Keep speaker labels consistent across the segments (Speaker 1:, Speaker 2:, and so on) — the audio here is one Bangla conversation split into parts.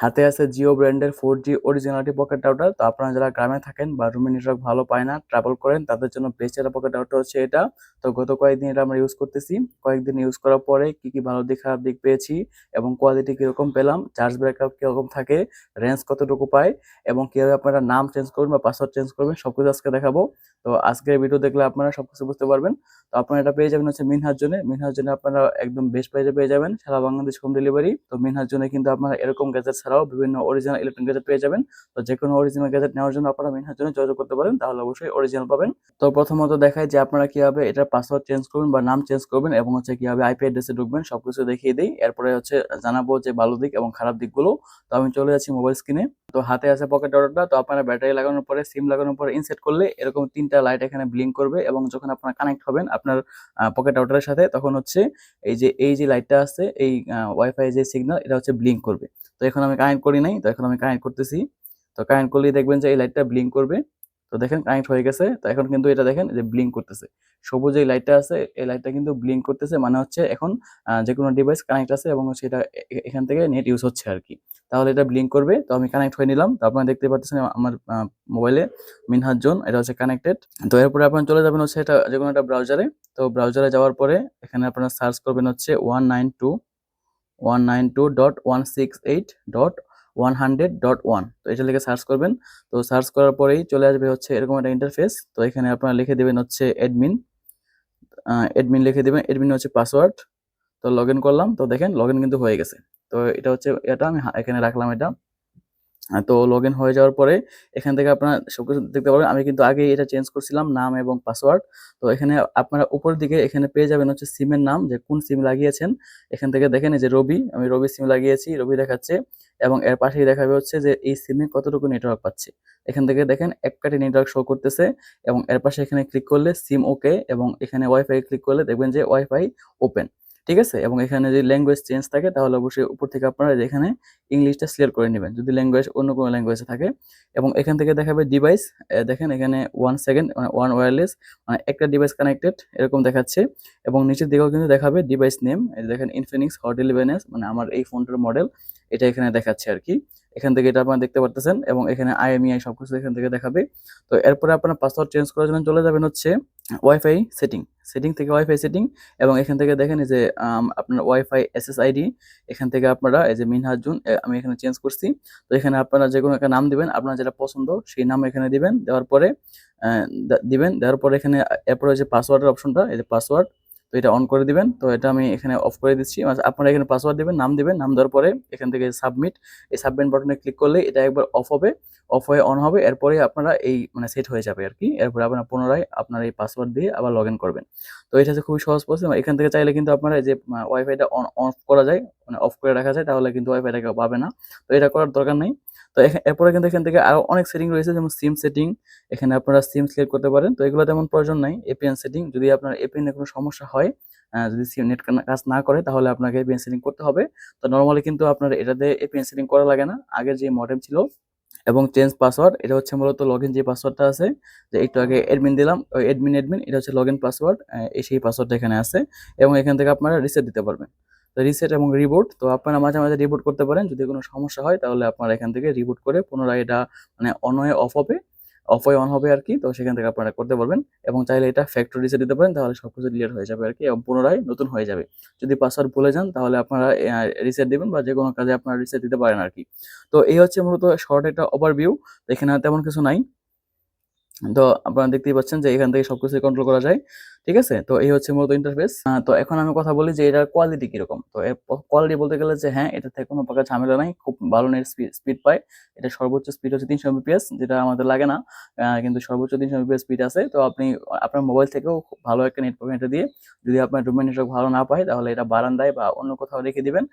Speaker 1: হাতে আছে জিও ব্র্যান্ডের four G originality pocket router তো আপনারা যারা গ্রামে থাকেন বা রুমে নেটওয়ার্ক ভালো পায় না ট্রাভেল করেন, তাদের জন্য বেস্ট একটা পকেট রাউটার হচ্ছে এটা। তো গত কয়েকদিন এটা আমরা ইউজ করতেছি। কয়েকদিন ইউজ করার পরে কি কি ভালো দিক খারাপ দিক পেয়েছি এবং কোয়ালিটি কীরকম পেলাম চার্জ ব্যাকআপ কীরকম থাকে রেঞ্জ কতটুকু পায় এবং কীভাবে আপনারা নাম চেঞ্জ করবেন বা পাসওয়ার্ড চেঞ্জ করবেন সব কিছু আজকে দেখাবো। তো আজকের ভিডিও দেখলে আপনারা সবকিছু বুঝতে পারবেন। তো আপনারা এটা পেয়ে যাবেন হচ্ছে মিনহার জন্য মিনহার জন্য আপনারা একদম বেস্ট প্রাইজে পেয়ে যাবেন। সারা বাংলাদেশ হোম ডেলিভারি তো মিনহার জন্য কিন্তু আপনারা এরকম গ্যাজেট ছাড়াও বিভিন্ন অরিজিনাল ইলেকট্রনিক গ্যাজেট পেয়ে যাবেন। তো যে কোনো অরিজিনাল গ্যাজেট নেওয়ার জন্য আপনারা মিনহার জন্য যোগাযোগ করতে পারেন, তাহলে অবশ্যই অরিজিনাল পাবেন। তো প্রথমত দেখায় যে আপনারা কীভাবে এটার পাসওয়ার্ড চেঞ্জ করবেন বা নাম চেঞ্জ করবেন এবং হচ্ছে কীভাবে আইপি অ্যাড্রেসে ঢুকবেন, সবকিছু দেখিয়ে দিই। এরপরে হচ্ছে জানাব যে ভালো দিক এবং খারাপ দিকগুলো। তো আমি চলে যাচ্ছি মোবাইল স্ক্রিনে তো হাতে আছে পকেট অর্ডারটা তো আপনারা ব্যাটারি লাগানোর পরে সিম লাগানোর পরে ইনসেট করলে এরকম তিনটা লাইট এখানে ব্লিঙ্ক করবে এবং যখন আপনার কানেক্ট হবেন আপনার পকেট আউটারের সাথে, তখন হচ্ছে এই যে এই যে লাইটটা আছে এই ওয়াইফাই যে সিগন্যাল এটা হচ্ছে ব্লিঙ্ক করবে। তো এখন আমি কানেক্ট করি নাই, তো এখন আমি কানেক্ট করতেছি। তো কানেক্ট করলেই দেখবেন যে এই লাইটটা ব্লিঙ্ক করবে। তো দেখেন কানেক্ট হয়ে গেছে। তো এখন কিন্তু এটা দেখেন যে ব্লিঙ্ক করতেছে। সবুজ এই লাইটটা আছে, এই লাইটটা কিন্তু ব্লিঙ্ক করতেছে মানে হচ্ছে এখন যে কোনো ডিভাইস কানেক্ট আছে এবং এ- এখান থেকে নেট ইউজ হচ্ছে আর কি তাহলে এটা ব্লিঙ্ক করবে, তো আমি কানেক্ট হয়ে নিলাম। তো আপনারা দেখতে পাচ্ছেন আমার মোবাইলে মিনহাজ জোন, এটা হচ্ছে কানেক্টেড তো এরপরে আপনারা চলে যাবেন হচ্ছে এটা যে কোনো একটা ব্রাউজারে তো ব্রাউজারে যাওয়ার পরে এখানে আপনারা সার্চ করবেন হচ্ছে one nine two one nine two dot one six eight dot one hundred dot one তো এটা লিখে সার্চ করবেন। তো সার্চ করার পরেই চলে আসবে হচ্ছে এরকম একটা ইন্টারফেস তো এখানে আপনারা লিখে দেবেন হচ্ছে অ্যাডমিন অ্যাডমিন লিখে দেবেন। অ্যাডমিন হচ্ছে পাসওয়ার্ড তো লগ করলাম। তো দেখেন লগ কিন্তু হয়ে গেছে। তো এটা হচ্ছে এটা আমি এখানে রাখলাম এটা। তো লগ ইন হয়ে যাওয়ার পরে এখান থেকে আপনারা সবকিছু দেখতে পারবেন। আমি কিন্তু আগে এটা চেঞ্জ করছিলাম, নাম এবং পাসওয়ার্ড তো এখানে আপনারা উপর দিকে এখানে পেয়ে যাবেন হচ্ছে সিমের নাম, যে কোন সিম লাগিয়েছেন। এখান থেকে দেখেন যে রবি, আমি রবি সিম লাগিয়েছি, রবি দেখাচ্ছে। এবং এর পাশেই দেখাবে হচ্ছে যে এই সিমে কতটুকু নেটওয়ার্ক পাচ্ছে। এখান থেকে দেখেন এক কাটি নেটওয়ার্ক শো করতেছে এবং এর পাশে এখানে ক্লিক করলে সিম ওকে এবং এখানে ওয়াইফাই ক্লিক করলে দেখবেন যে ওয়াইফাই ওপেন ঠিক আছে? এবং এখানে যদি ল্যাঙ্গুয়েজ চেঞ্জ থাকে, তাহলে অবশ্যই উপর থেকে আপনারা এখানে ইংলিশটা সিলেক্ট করে নেবেন। যদি ল্যাঙ্গুয়েজ অন্য কোনো ল্যাঙ্গুয়েজে থাকে। এবং এখান থেকে দেখাবে ডিভাইস দেখেন এখানে ওয়ান সেকেন্ড মানে ওয়ান ওয়্যারলেস মানে একটা ডিভাইস কানেক্টেড এরকম দেখাচ্ছে। এবং নিচের দিকেও কিন্তু দেখাবে ডিভাইস নেম দেখেন ইনফিনিক্স হট ইলেভেন মানে আমার এই ফোনটার মডেল এটা এখানে দেখাচ্ছে আর কি। এখান থেকে এটা আপনারা দেখতে পারতেছেন। এবং এখানে আইএমইআই সবকিছু এখান থেকে দেখাবে। তো এরপরে আপনার পাসওয়ার্ড চেঞ্জ করার জন্য চলে যাবেন হচ্ছে ওয়াইফাই সেটিং সেটিং থেকে ওয়াইফাই সেটিং এবং এখান থেকে দেখেন এই যে আপনার ওয়াইফাই এসএসআইডি এখান থেকে আপনারা এই যে মিনহাজুন জুন আমি এখানে চেঞ্জ করছি। তো এখানে আপনারা যে কোনো একটা নাম দিবেন, আপনার যেটা পছন্দ সেই নাম এখানে দিবেন, দেওয়ার পরে দিবেন, দেওয়ার পরে এখানে, এরপরে যে পাসওয়ার্ডের অপশনটা এই যে পাসওয়ার্ড তো এটা অন করে দিবেন। তো এটা আমি এখানে অফ করে দিচ্ছি। মানে আপনারা এখানে পাসওয়ার্ড দিবেন, নাম দেবেন, নাম দেওয়ার পরে এখান থেকে সাবমিট এই সাবমিট বাটনে ক্লিক করলে এটা একবার অফ হবে। অফ হয়ে অন হবে। এরপরে আপনারা এই মানে সেট হয়ে যাবে আর কি এরপরে আপনারা পুনরায় আপনার এই পাসওয়ার্ড দিয়ে আবার লগ করবেন। তো এটা হচ্ছে খুবই সহজ প্রসেস এখান থেকে চাইলে কিন্তু আপনারা যে ওয়াইফাইটা অন অফ করা যায় মানে অফ করে রাখা যায়, তাহলে কিন্তু ওয়াইফাইটা কেউ পাবে না। তো এটা করার দরকার নেই। তো এরপরে কিন্তু এখান থেকে আরও অনেক সেটিং রয়েছে, যেমন সিম সেটিং এখানে আপনারা সিম সিলেক্ট করতে পারেন। তো এগুলো তেমন প্রয়োজন নাই এপিএন সেটিং যদি আপনার এপিএন কোনো সমস্যা হয় যদি সিম নেট কাজ না করে, তাহলে আপনাকে এপিএন সেটিং করতে হবে। তো নর্মালি কিন্তু আপনার এটাতে এপিএন সেটিং করা লাগে না। আগের যে মডেম ছিল এবং চেঞ্জ পাসওয়ার্ড এটা হচ্ছে মূলত লগ যে পাসওয়ার্ডটা আছে, যে একটু আগে অ্যাডমিন দিলাম, ওই অ্যাডমিন অ্যাডমিন এটা হচ্ছে লগ পাসওয়ার্ড এই সেই পাসওয়ার্ডটা এখানে আছে এবং এখান থেকে আপনারা রিসেট দিতে পারবেন। রিসেট এবং রিবুট তো আপনারা মাঝে মাঝে রিবুট করতে পারেন। যদি কোনো সমস্যা হয়, তাহলে আপনারা এখান থেকে রিবুট করে পুনরায় এটা মানে অন হয়ে অফ হবে। অফ হয়ে অন হবে আর কি, তো সেখান থেকে আপনারা করতে পারবেন। এবং চাইলে এটা ফ্যাক্টরি রিসেট দিতে পারেন, তাহলে সবকিছু ক্লিয়ার হয়ে যাবে আর কি, এবং পুনরায় নতুন হয়ে যাবে। যদি পাসওয়ার্ড ভুলে যান, তাহলে আপনারা রিসেট দিবেন বা যে কোনো কাজে আপনারা রিসেট দিতে পারেন আর কি। তো এই হচ্ছে মূলত শর্ট একটা ওভারভিউ এখানে তেমন কিছু নাই। তো আপনারা দেখতেই পাচ্ছেন যে এখান থেকে সবকিছু কন্ট্রোল করা যায়। ঠিক আছে? তো এই হচ্ছে মূলত ইন্টারফেস তো এখন আমি কথা বলি যে এটার কোয়ালিটি কীরকম? তো এর কোয়ালিটি বলতে গেলে যে হ্যাঁ এটা থেকে কোনো প্রকার ঝামেলা নাই, খুব ভালো নেট স্পিড পায়। এটা সর্বোচ্চ স্পিড হচ্ছে তিনশো এমবিপিএস যেটা আমাদের লাগে না। কিন্তু সর্বোচ্চ তিনশো এমবিপিএস স্পিড আছে। তো আপনি, আপনার মোবাইল থেকেও খুব ভালো একটা নেট এটা দিয়ে যদি আপনার রুমের নেটওয়ার্ক ভালো না পায়, তাহলে এটা বারান্দায় বা অন্য কোথাও রেখে দিবেন।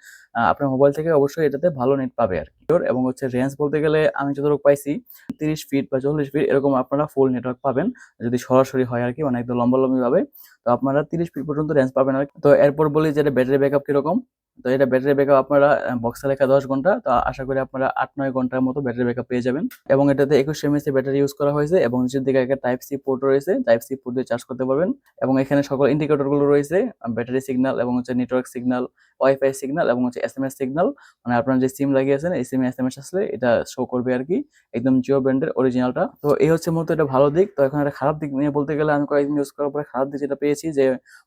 Speaker 1: আপনার মোবাইল থেকে অবশ্যই এটাতে ভালো নেট পাবে আর কি। এবং হচ্ছে রেঞ্জ বলতে গেলে আমি যতটুকু পাইছি, তিরিশ ফিট বা চল্লিশ ফিট এরকম আপনারা ফুল নেটওয়ার্ক পাবেন। যদি সরাসরি হয় আর কি মানে একদম লম্বা লম্বি তো আপনারা তিরিশ ফিট পর্যন্ত রেঞ্জ পাবেন। তো এরপর বলি যে ব্যাটারি ব্যাকআপ কীরকম তো এটা ব্যাটারি ব্যাকআপ আপনারা বক্সে লেখা দশ ঘণ্টা, তো আশা করি আপনারা আট নয় ঘণ্টার মতো ব্যাটারি ব্যাকআপ পেয়ে যাবেন। এবং এটাতে একুশ এমএস ব্যাটারি ইউজ করা হয়েছে এবং নিচের দিকে একটা টাইপ সি পোর্ট রয়েছে টাইপ সি পোর্ট দিয়ে চার্জ করতে পারবেন। এবং এখানে সকল ইন্ডিকেটরগুলো রয়েছে ব্যাটারি সিগন্যাল এবং হচ্ছে নেটওয়ার্ক সিগন্যাল ওয়াইফাই সিগন্যাল এবং হচ্ছে এস এম এস সিগন্যাল মানে আপনার যে সিম লাগিয়েছেন এই সিমে এস এম এস আসলে এটা শো করবে আর কি, একদম জিও ব্র্যান্ডের অরিজিনালটা তো এই হচ্ছে মূলত এটা ভালো দিক। তো এখন একটা খারাপ দিক নিয়ে বলতে গেলে আমি কয়েকদিন ইউজ করার পরে খারাপ দিক যেটা পেয়েছি যে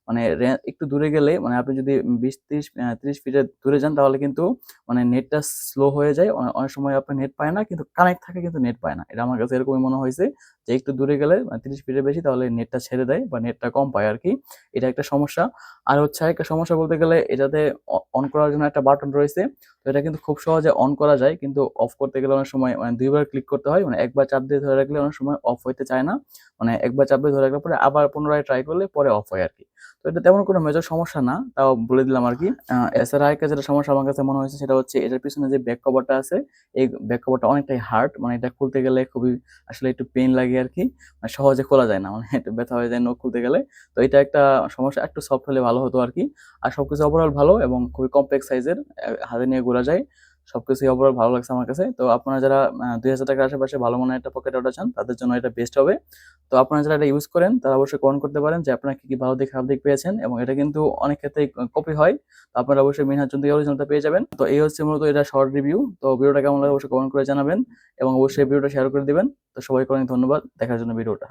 Speaker 1: মানে একটু দূরে গেলে মানে আপনি যদি বিশ, ত্রিশ ত্রিশ ফিটের দূরে যান, তাহলে কিন্তু মানে নেটটা স্লো হয়ে যায়। অনেক সময় আপনি নেট পায় না, কিন্তু কানেক্ট থাকে কিন্তু নেট পায় না। এটা আমার কাছে এরকমই মনে হয়েছে যে একটু দূরে গেলে মানে তিরিশ ফিটের বেশি, তাহলে নেটটা ছেড়ে দেয় বা নেটটা কম পায় আর কি। এটা একটা সমস্যা। আর হচ্ছে একটা সমস্যা বলতে গেলে এটাতে অন করার জন্য একটা বাটন রয়েছে। তো এটা কিন্তু খুব সহজে অন করা যায়, কিন্তু অফ করতে গেলে অনেক সময় মানে দুইবার ক্লিক করতে হয়। মানে একবার চাপ দিয়ে ধরে রাখলে অনেক সময় অফ হইতে চায় না। মানে একবার চাপ দিয়ে ধরে রাখলে পরে আবার পুনরায় ট্রাই করলে পরে অফ হয় আর কি। তো এটা তেমন কোনো মেজর সমস্যা না, তাও বলে দিলাম আর কি। এছাড়া আরেকটা যেটা সমস্যা আমার কাছে মনে হয়েছে সেটা হচ্ছে এটার পিছনে যে ব্যাক কভারটা আছে, এই ব্যাক কভারটা অনেকটাই হার্ড মানে এটা খুলতে গেলে খুবই আসলে একটু পেন লাগে আর কি মানে সহজে খোলা যায় না মানে একটু ব্যথা হয়ে যায় নখ খুলতে গেলে। তো এটা একটা সমস্যা, একটু সফট হলে ভালো হতো আর কি। আর সবকিছু ওভারঅল ভালো এবং খুবই কমপ্লেক্স সাইজের হাতে নিয়ে ঘোরা যায়। সবকিছু ওভারঅল ভালো লাগছে আমার কাছে। তো আপনারা যারা দুই হাজার টাকার আশেপাশে ভালো মানের একটা পকেট অর্ডার চান, তাদের জন্য এটা বেস্ট হবে। তো আপনারা যারা এটা ইউজ করেন, তারা অবশ্যই কমেন্ট করতে পারেন যে আপনারা কি কি ভালো দেখে খারাপ দিক পেয়েছেন এবং এটা কিন্তু অনেক ক্ষেত্রেই কপি হয়। তো আপনারা অবশ্যই মিনহাজ চন্দ্র অরিজিনালটা পেয়ে যাবেন। তো এই হচ্ছে মূলত এটা শর্ট রিভিউ তো ভিডিওটা কেমন লাগে অবশ্যই কমেন্ট করে জানাবেন এবং অবশ্যই ভিডিওটা শেয়ার করে দিবেন। তো সবাইকে অনেক ধন্যবাদ। দেখার জন্য ভিডিওটা।